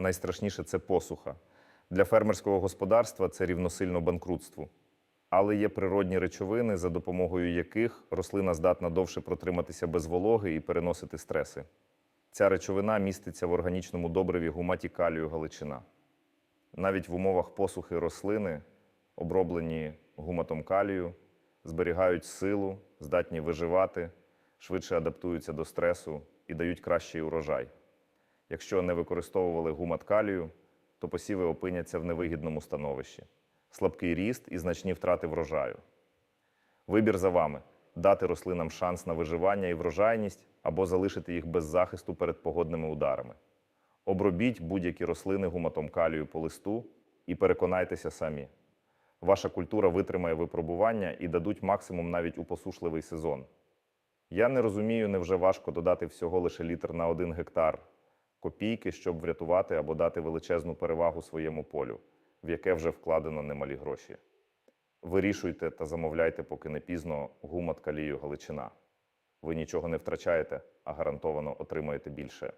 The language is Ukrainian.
найстрашніше це посуха. Для фермерського господарства це рівносильно банкрутству. Але є природні речовини, за допомогою яких рослина здатна довше протриматися без вологи і переносити стреси. Ця речовина міститься в органічному добриві гуматі калію галичина. Навіть в умовах посухи рослини, оброблені гуматом калію, зберігають силу, здатні виживати, швидше адаптуються до стресу і дають кращий урожай. Якщо не використовували гумат калію, то посіви опиняться в невигідному становищі, слабкий ріст і значні втрати врожаю. Вибір за вами дати рослинам шанс на виживання і врожайність або залишити їх без захисту перед погодними ударами. Обробіть будь-які рослини гуматом калію по листу і переконайтеся самі. Ваша культура витримає випробування і дадуть максимум навіть у посушливий сезон. Я не розумію, невже важко додати всього лише літр на один гектар копійки, щоб врятувати або дати величезну перевагу своєму полю, в яке вже вкладено немалі гроші. Вирішуйте та замовляйте, поки не пізно, гумат калію Галичина. Ви нічого не втрачаєте, а гарантовано отримаєте більше.